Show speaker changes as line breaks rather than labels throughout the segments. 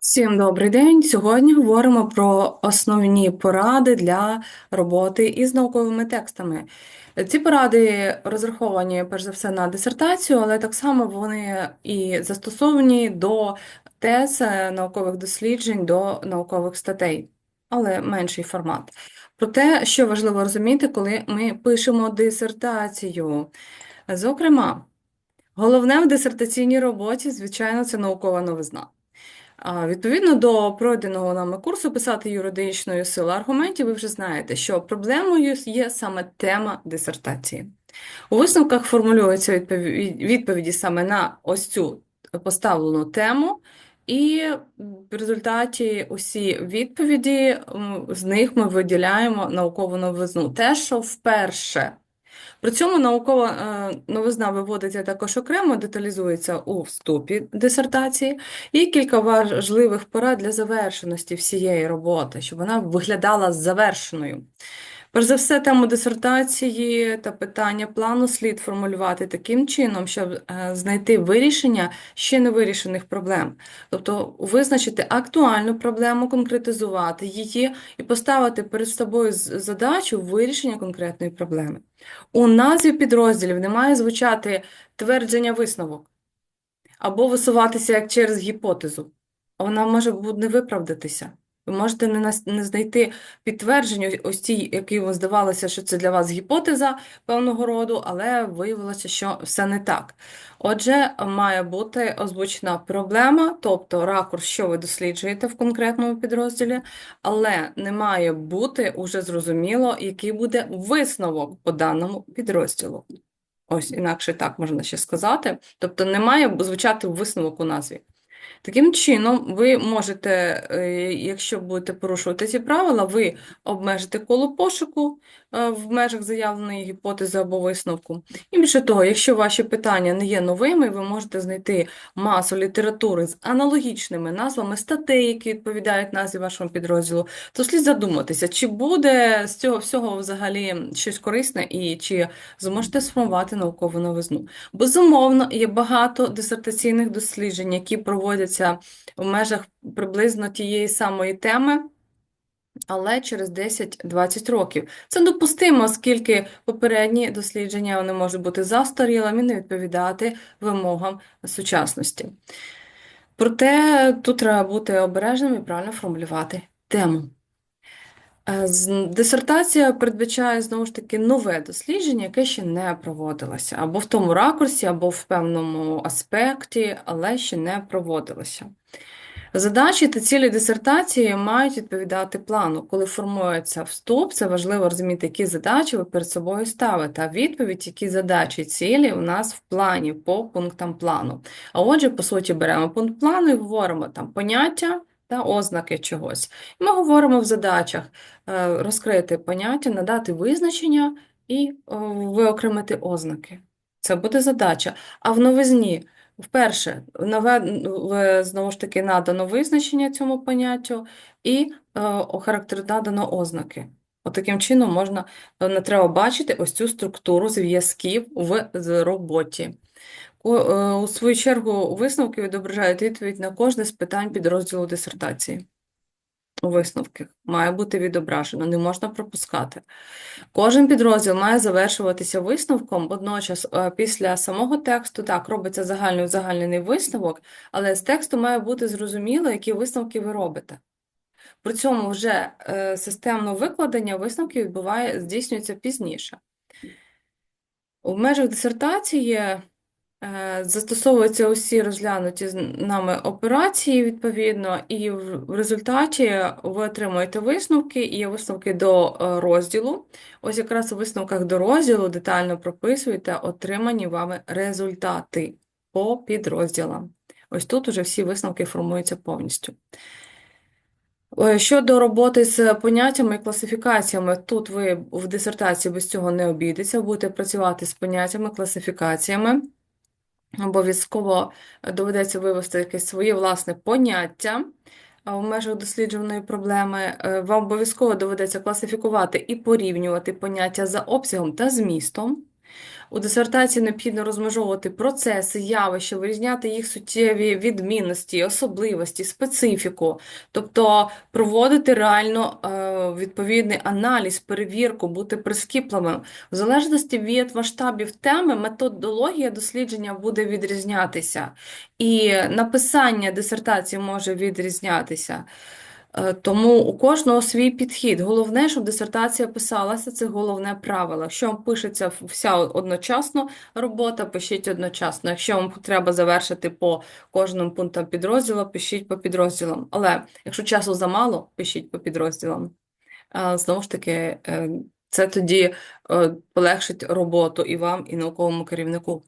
Всім добрий день. Сьогодні говоримо про основні поради для роботи із науковими текстами. Ці поради розраховані перш за все на дисертацію, але так само вони і застосовані до тез, е, наукових досліджень, до наукових статей, але менший формат. Про те, що важливо розуміти, коли ми пишемо дисертацію. Зокрема, головне в дисертаційній роботі, звичайно, це наукова новизна. Відповідно до пройденого нами курсу писати юридичною силою аргументів, ви вже знаєте, що проблемою є саме тема дисертації. У висновках формулюються відповіді саме на ось цю поставлену тему, і в результаті усі відповіді з них ми виділяємо наукову новизну. Те, що вперше при цьому наукова е, новизна виводиться також окремо, деталізується у вступі дисертації, і кілька важливих порад для завершеності всієї роботи, щоб вона виглядала завершеною. Перш за все, тему дисертації та питання плану слід формулювати таким чином, щоб е, знайти вирішення ще не вирішених проблем, тобто визначити актуальну проблему, конкретизувати її і поставити перед собою задачу вирішення конкретної проблеми. У назві підрозділів не має звучати твердження висновок або висуватися як через гіпотезу, вона може не виправдатися. Ви можете не не знайти підтвердження ось ті, які вам здавалося, що це для вас гіпотеза певного роду, але виявилося, що все не так. Отже, має бути озвучена проблема, тобто ракурс, що ви досліджуєте в конкретному підрозділі, але не має бути уже зрозуміло, який буде висновок по даному підрозділу. Ось інакше так можна ще сказати. Тобто не має звучати висновок у назві. Таким чином, ви можете, е, якщо будете порушувати ці правила, ви обмежите коло пошуку в межах заявленої гіпотези або висновку. І більше того, якщо ваші питання не є новими, ви можете знайти масу літератури з аналогічними назвами статей, які відповідають назві вашого підрозділу, то слід задуматися, чи буде з цього всього взагалі щось корисне і чи зможете сформувати наукову новизну. Безумовно, є багато дисертаційних досліджень, які проводять знаходяться в межах приблизно тієї самої теми, але через 10-20 років. Це допустимо, оскільки попередні дослідження вони можуть бути застарілими і не відповідати вимогам сучасності. Проте тут треба бути обережним і правильно формулювати тему. Е, дисертація передбачає знову ж таки нове дослідження, яке ще не проводилося, або в тому ракурсі, або в певному аспекті, але ще не проводилося. Задачі та цілі дисертації мають відповідати плану. Коли формується вступ, це важливо розуміти, які задачі ви перед собою ставите, а відповідь, які задачі цілі у нас в плані по пунктам плану. А отже, по суті, беремо пункт плану і говоримо там поняття та ознаки чогось. І ми говоримо в задачах е, розкрити поняття, надати визначення і виокремити ознаки. Це буде задача. А в новизні, вперше, нове, знову ж таки, надано визначення цьому поняттю і охарактер надано ознаки. Отаким чином можна не треба бачити ось цю структуру зв'язків в роботі. Е, у свою чергу, висновки відображають відповідь на кожне з питань підрозділу дисертації. У висновках має бути відображено, не можна пропускати. Кожен підрозділ має завершуватися висновком, водночас е, після самого тексту так, робиться загальний узагальнений висновок, але з тексту має бути зрозуміло, які висновки ви робите. При цьому вже е, системне викладення висновків відбуває, здійснюється пізніше. У межах дисертації застосовуються усі розглянуті нами операції відповідно, і в результаті ви отримуєте висновки і є висновки до е, розділу. Ось якраз у висновках до розділу детально прописуєте отримані вами результати по підрозділам. Ось тут уже всі висновки формуються повністю. Е, щодо роботи з поняттями і класифікаціями, тут ви в дисертації без цього не обійдеться, будете працювати з поняттями, класифікаціями. Обов'язково доведеться вивести якесь своє власне поняття в межах досліджуваної проблеми. Е, вам обов'язково доведеться класифікувати і порівнювати поняття за обсягом та змістом. У дисертації необхідно розмежовувати процеси, явища, вирізняти їх суттєві відмінності, особливості, специфіку, тобто проводити реально е, відповідний аналіз, перевірку, бути прискіпливим. В залежності від масштабів теми, методологія дослідження буде відрізнятися, і написання дисертації може відрізнятися. Е, Тому у кожного свій підхід. Головне, щоб дисертація писалася, це головне правило. Якщо вам пишеться вся одночасно робота, пишіть одночасно. Якщо вам треба завершити по кожному пунктам підрозділу, пишіть по підрозділам. Але якщо часу замало, пишіть по підрозділам. Е, Знову ж таки, е, це тоді полегшить роботу і вам, і науковому керівнику.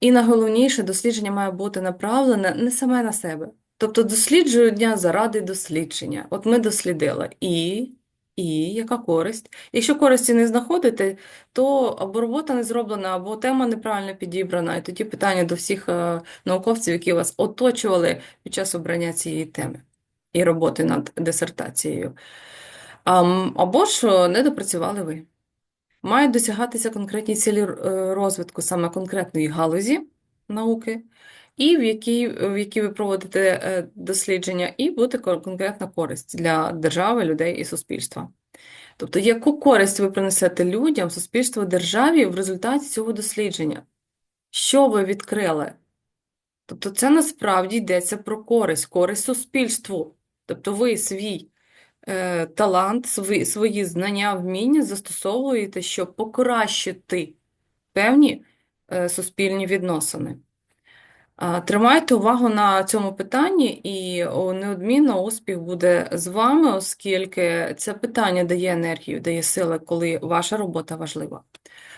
І найголовніше, дослідження має бути направлене не саме на себе. Тобто досліджую дня заради дослідження. От ми дослідили. І, і яка користь? Якщо користі не знаходите, то або робота не зроблена, або тема неправильно підібрана. І тоді питання до всіх е, науковців, які вас оточували під час обрання цієї теми і роботи над дисертацією. Або ж е, не допрацювали ви. Мають досягатися конкретні цілі е, розвитку саме конкретної галузі науки, і в якій, в якій ви проводите е, дослідження, і буде конкретна користь для держави, людей і суспільства. Тобто, яку користь ви принесете людям, суспільству, державі в результаті цього дослідження? Що ви відкрили? Тобто, це насправді йдеться про користь, користь суспільству. Тобто, ви свій е, талант, свої, свої знання, вміння застосовуєте, щоб покращити певні е, суспільні відносини. Тримайте увагу на цьому питанні, і неодмінно успіх буде з вами, оскільки це питання дає енергію, дає сили, коли ваша робота важлива.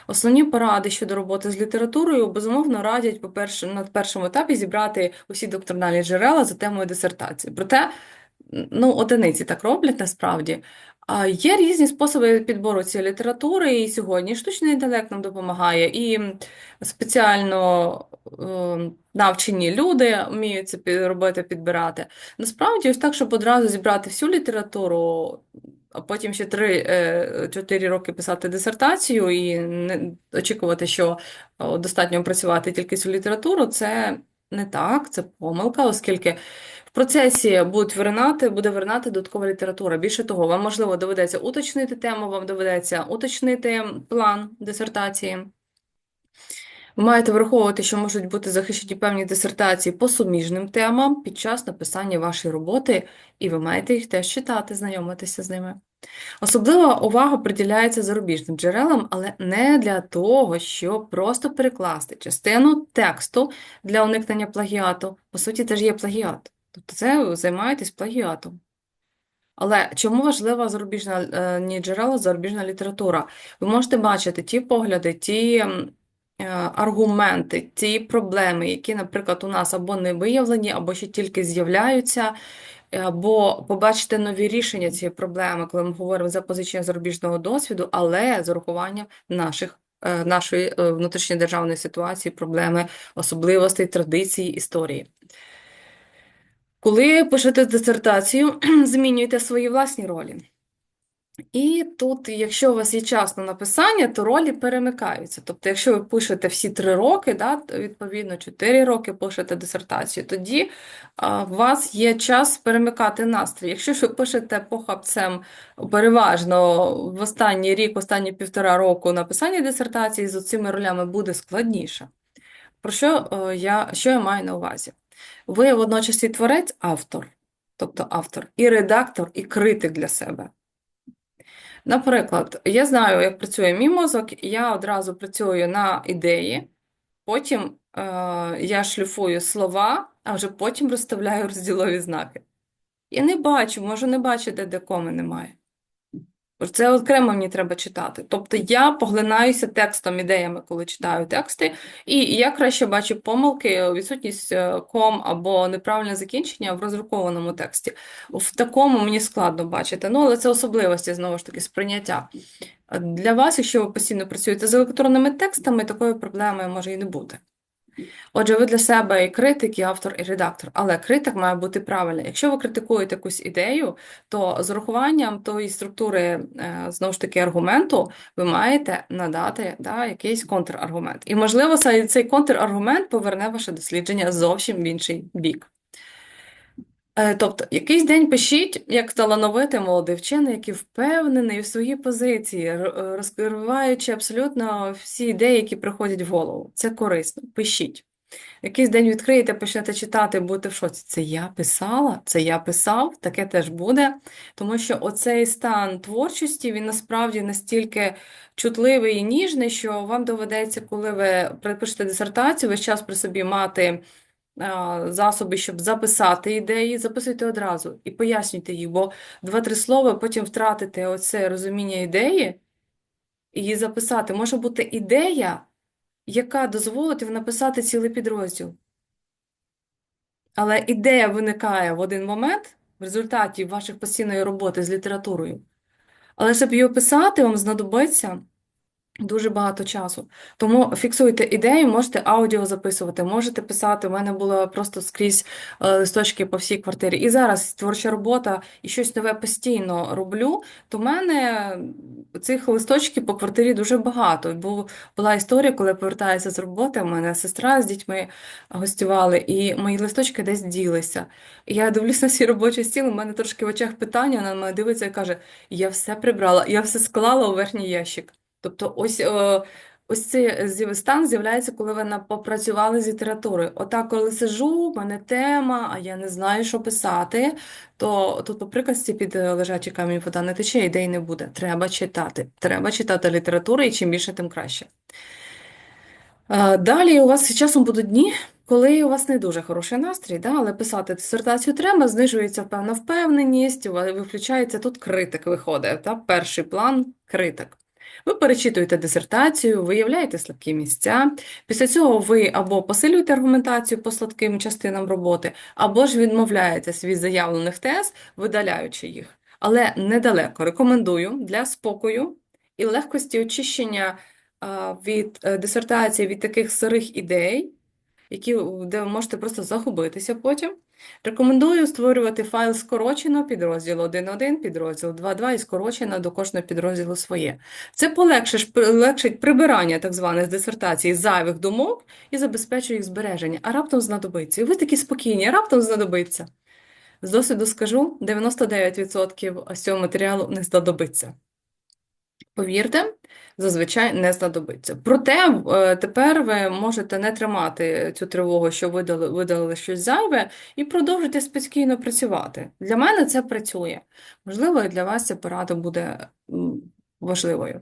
Основні поради щодо роботи з літературою, безумовно, радять, по-перше, на першому етапі зібрати усі докторнальні джерела за темою дисертації. Проте, ну, одиниці так роблять насправді. Є різні способи підбору цієї літератури, і сьогодні штучний інтелект нам допомагає, і спеціально навчені люди вміють це робити, підбирати. Насправді, ось так, щоб одразу зібрати всю літературу, а потім ще 3-4 роки писати дисертацію і не очікувати, що достатньо працювати тільки цю літературу, це не так, це помилка, оскільки в процесі будуть виринати, буде виринати додаткова література. Більше того, вам, можливо, доведеться уточнити тему, вам доведеться уточнити план дисертації. Ви маєте враховувати, що можуть бути захищені певні дисертації по суміжним темам під час написання вашої роботи, і ви маєте їх теж читати, знайомитися з ними. Особлива увага приділяється зарубіжним джерелам, але не для того, щоб просто перекласти частину тексту для уникнення плагіату. По суті, це ж є плагіат. Тобто це ви займаєтесь плагіатом. Але чому важлива зарубіжна е, ні джерела, зарубіжна література? Ви можете бачити ті погляди, ті аргументи, ті проблеми, які, наприклад, у нас або не виявлені, або ще тільки з'являються, е, або побачити нові рішення цієї проблеми, коли ми говоримо за позичення зарубіжного досвіду, але з урахуванням наших. е, Нашої е, внутрішньодержавної ситуації, проблеми, особливостей, традицій, історії. Коли пишете дисертацію, змінюєте свої власні ролі. І тут, якщо у вас є час на написання, то ролі перемикаються. Тобто, якщо ви пишете всі три роки, да, відповідно, чотири роки пишете дисертацію, тоді а, у вас є час перемикати настрій. Якщо ви пишете похапцем переважно в останній рік, останні півтора року написання дисертації, з цими ролями буде складніше. Про що е, я, що я маю на увазі? Ви водночас і творець, автор, тобто автор, і редактор, і критик для себе. Наприклад, я знаю, як працює мій мозок, я одразу працюю на ідеї, потім е, я шліфую слова, а вже потім розставляю розділові знаки. Я не бачу, можу не бачити, де коми немає. Це окремо мені треба читати. Тобто я поглинаюся текстом, ідеями, коли читаю тексти, і я краще бачу помилки, відсутність е, ком або неправильне закінчення в роздрукованому тексті. В такому мені складно бачити. Ну, але це особливості, знову ж таки, сприйняття. Для вас, якщо ви постійно працюєте з електронними текстами, такої проблеми може і не бути. Отже, ви для себе і критик, і автор, і редактор, але критик має бути правильний. Якщо ви критикуєте якусь ідею, то з урахуванням тої структури, е, знову ж таки, аргументу, ви маєте надати да, якийсь контраргумент. І, можливо, цей цей контраргумент поверне ваше дослідження зовсім в інший бік. Е, Тобто, якийсь день пишіть, як талановитий молодий вчений, який впевнений в своїй позиції, е, розкриваючи абсолютно всі ідеї, які приходять в голову. Це корисно. Пишіть. Якийсь день відкриєте, почнете читати, будете в шоці. Це я писала, це я писав, таке теж буде. Тому що оцей стан творчості, він насправді настільки чутливий і ніжний, що вам доведеться, коли ви припишете дисертацію, весь час при собі мати засоби, щоб записати ідеї, записуйте одразу і пояснюйте їх, бо два-три слова потім втратите оце розуміння ідеї і її записати. Може бути ідея, яка дозволить вам написати цілий підрозділ. Але ідея виникає в один момент в результаті ваших постійної роботи з літературою. Але щоб її описати, вам знадобиться Дуже багато часу. Тому фіксуйте ідею, можете аудіо записувати, можете писати. У мене було просто скрізь е, листочки по всій квартирі. І зараз творча робота і щось нове постійно роблю, то в мене цих листочків по квартирі дуже багато. Бо була історія, коли я повертаюся з роботи, у мене сестра з дітьми гостювали, і мої листочки десь ділися. Я дивлюся на свій робочий стіл, у мене трошки в очах питання, вона на мене дивиться і каже: Я все прибрала, я все склала у верхній ящик. Тобто, ось е, ось цей стан з'являється, коли ви попрацювали з літературою. Отак, коли сижу, в мене тема, а я не знаю, що писати, то тут, по приказці, під е, лежачий камінь вода не тече, ідей не буде. Треба читати. Треба читати літературу, і чим більше, тим краще. Е, Далі у вас часом будуть дні, коли у вас не дуже хороший настрій, да? але писати дисертацію треба, знижується певна впевненість, виключається тут критик виходить, та? Перший план критик. Ви перечитуєте дисертацію, виявляєте слабкі місця. Після цього ви або посилюєте аргументацію по слабким частинам роботи, або ж відмовляєтесь від заявлених тез, видаляючи їх. Але недалеко рекомендую для спокою і легкості очищення від е, дисертації, від таких сирих ідей, які, де ви можете просто загубитися потім. Рекомендую створювати файл скорочено підрозділ 1.1, підрозділ 2.2 і скорочено до кожного підрозділу своє. Це полегшить, прибирання так званих дисертацій зайвих думок і забезпечує їх збереження, а раптом знадобиться. І ви такі спокійні, а раптом знадобиться. З досвіду скажу, 99% з цього матеріалу не знадобиться. Повірте, зазвичай не знадобиться. Проте е, тепер ви можете не тримати цю тривогу, що видали, видалили щось зайве, і продовжити спокійно працювати. Для мене це працює. Можливо, для вас ця порада буде важливою.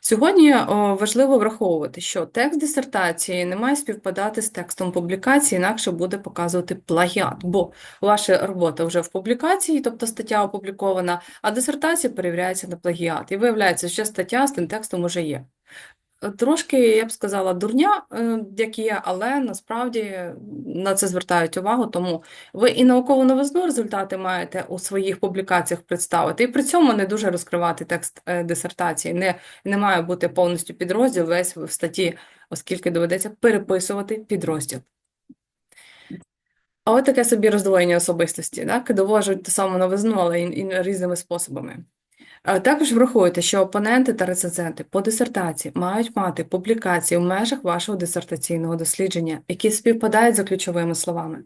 Сьогодні о, важливо враховувати, що текст дисертації не має співпадати з текстом публікації, інакше буде показувати плагіат, бо ваша робота вже в публікації, тобто стаття опублікована, а дисертація перевіряється на плагіат. І виявляється, що стаття з тим текстом уже є. Трошки, я б сказала, дурня, е, як є, але насправді на це звертають увагу, тому ви і наукову новизну результати маєте у своїх публікаціях представити, і при цьому не дуже розкривати текст е, дисертації. Не, не має бути повністю підрозділ весь в статті, оскільки доведеться переписувати підрозділ. А от таке собі роздвоєння особистості, так? Довожуть ту саму новизну, але і, і різними способами. Також врахуйте, що опоненти та рецензенти по дисертації мають мати публікації в межах вашого дисертаційного дослідження, які співпадають за ключовими словами.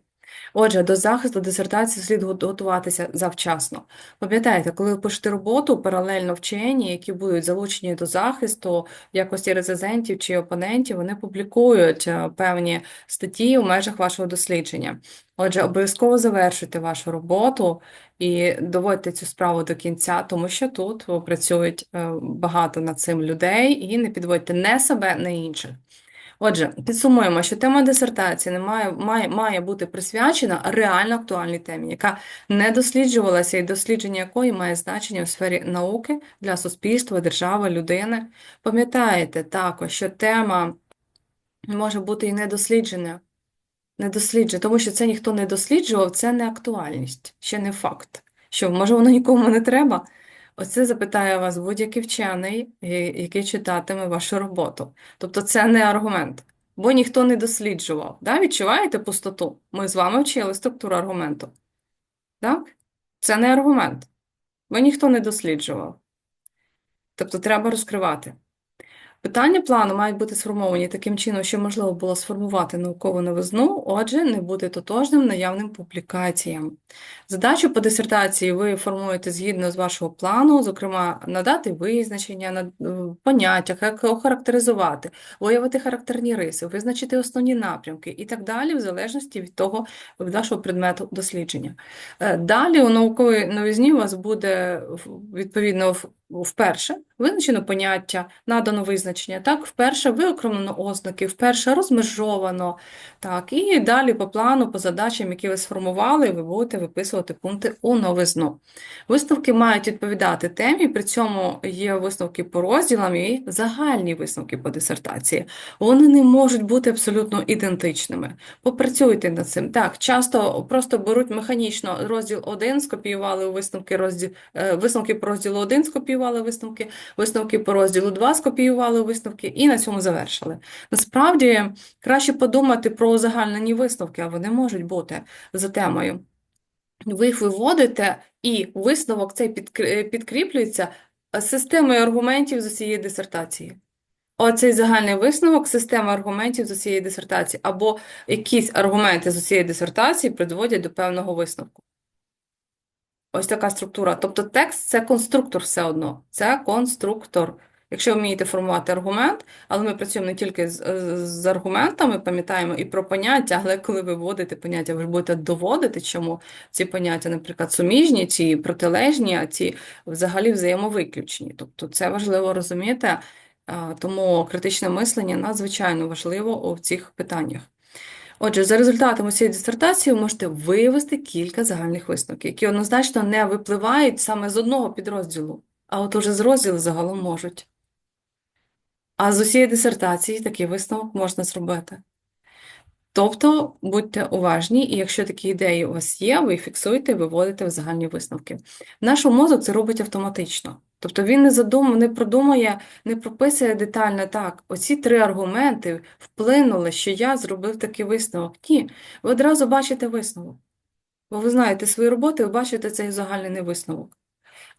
Отже, до захисту дисертації слід готуватися завчасно. Пам'ятайте, коли ви пишете роботу, паралельно вчені, які будуть залучені до захисту в якості рецензентів чи опонентів, вони публікують е, певні статті у межах вашого дослідження. Отже, обов'язково завершуйте вашу роботу і доводьте цю справу до кінця, тому що тут працюють е, багато над цим людей, і не підводьте не себе, не інших. Отже, підсумуємо, що тема дисертації не має, має, має бути присвячена реально актуальній темі, яка не досліджувалася і дослідження якої має значення у сфері науки для суспільства, держави, людини. Пам'ятаєте також, що тема може бути і не досліджена, не досліджена, тому що це ніхто не досліджував, це не актуальність, ще не факт. Що, може, воно нікому не треба? Оце запитає вас будь-який вчений, який читатиме вашу роботу. Тобто це не аргумент. бо ніхто не досліджував. Да? Відчуваєте пустоту? Ми з вами вчили структуру аргументу. Так? Це не аргумент, бо ніхто не досліджував. Тобто треба розкривати. Питання плану мають бути сформовані таким чином, що можливо було сформувати наукову новизну, отже, не бути тотожним наявним публікаціям. Задачу по дисертації ви формуєте згідно з вашого плану, зокрема, надати визначення, е, поняття, як охарактеризувати, виявити характерні риси, визначити основні напрямки і так далі, в залежності від того, від вашого предмету дослідження. Е, Далі у науковій новизні у вас буде відповідно вперше визначено поняття, надано визначення, так, вперше виокремлено ознаки, вперше розмежовано, так, і далі по плану, по задачам, які ви сформували, ви будете виписувати пункти у новизну. Висновки мають відповідати темі, при цьому є висновки по розділам і загальні висновки по дисертації. Вони не можуть бути абсолютно ідентичними. Попрацюйте над цим. Так, часто просто беруть механічно розділ 1, скопіювали висновки розділ, е, висновки по розділу 1, скопіювали висновки, висновки по розділу 2, скопіювали висновки і на цьому завершили. Насправді, краще подумати про узагальнені висновки, а вони можуть бути за темою. Ви їх виводите, і висновок цей підкріплюється системою аргументів з усієї дисертації. Оцей загальний висновок система аргументів з усієї дисертації, або якісь аргументи з усієї дисертації приводять до певного висновку. Ось така структура. Тобто текст це конструктор все одно. Це конструктор. Якщо вмієте формувати аргумент, але ми працюємо не тільки з, з аргументами, пам'ятаємо і про поняття, але коли ви вводите поняття, ви ж будете доводити, чому ці поняття, наприклад, суміжні, ці протилежні, а ці взагалі взаємовиключені. Тобто це важливо розуміти, тому критичне мислення надзвичайно важливо у цих питаннях. Отже, за результатами цієї дисертації ви можете вивести кілька загальних висновків, які однозначно не випливають саме з одного підрозділу, а от уже з розділу загалом можуть. А з усієї дисертації такий висновок можна зробити. Тобто будьте уважні, і якщо такі ідеї у вас є, ви їх фіксуєте, виводите в загальні висновки. Наш мозок це робить автоматично. Тобто він не задум, не продумує, не прописує детально так. Оці три аргументи вплинули, що я зробив такий висновок. Ні, ви одразу бачите висновок. Бо ви знаєте свої роботи, ви бачите цей загальний висновок.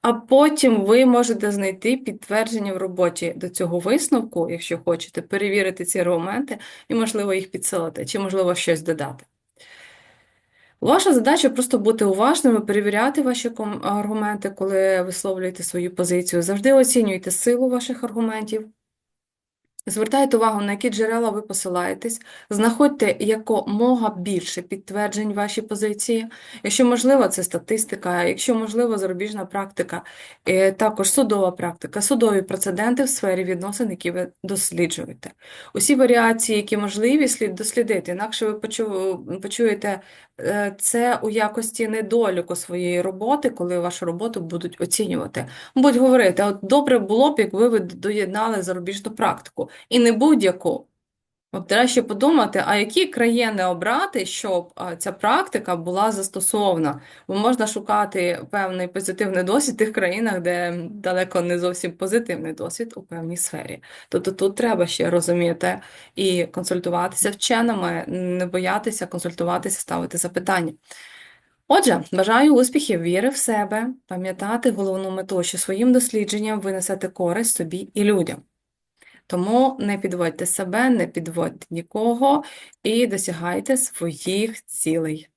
А потім ви можете знайти підтвердження в роботі до цього висновку, якщо хочете, перевірити ці аргументи і, можливо, їх підсилити, чи, можливо, щось додати. Ваша задача просто бути уважними, перевіряти ваші аргументи, коли висловлюєте свою позицію. Завжди оцінюйте силу ваших аргументів. Звертайте увагу, на які джерела ви посилаєтесь, знаходьте якомога більше підтверджень вашій позиції. Якщо можливо, це статистика, якщо можливо, зарубіжна практика, е, також судова практика, судові прецеденти в сфері відносин, які ви досліджуєте. Усі варіації, які можливі, слід дослідити, інакше ви почуєте е, це у якості недоліку своєї роботи, коли вашу роботу будуть оцінювати. Будуть говорити, от добре було б, якби ви доєднали зарубіжну практику. І не будь-яку. От треба ще подумати, а які країни обрати, щоб ця практика була застосована. Бо можна шукати певний позитивний досвід в тих країнах, де далеко не зовсім позитивний досвід у певній сфері. Тобто тут треба ще розуміти і консультуватися вченими, не боятися консультуватися, ставити запитання. Отже, бажаю успіхів, віри в себе, пам'ятати головну мету, що своїм дослідженням ви несете користь собі і людям. Тому не підводьте себе, не підводьте нікого і досягайте своїх цілей.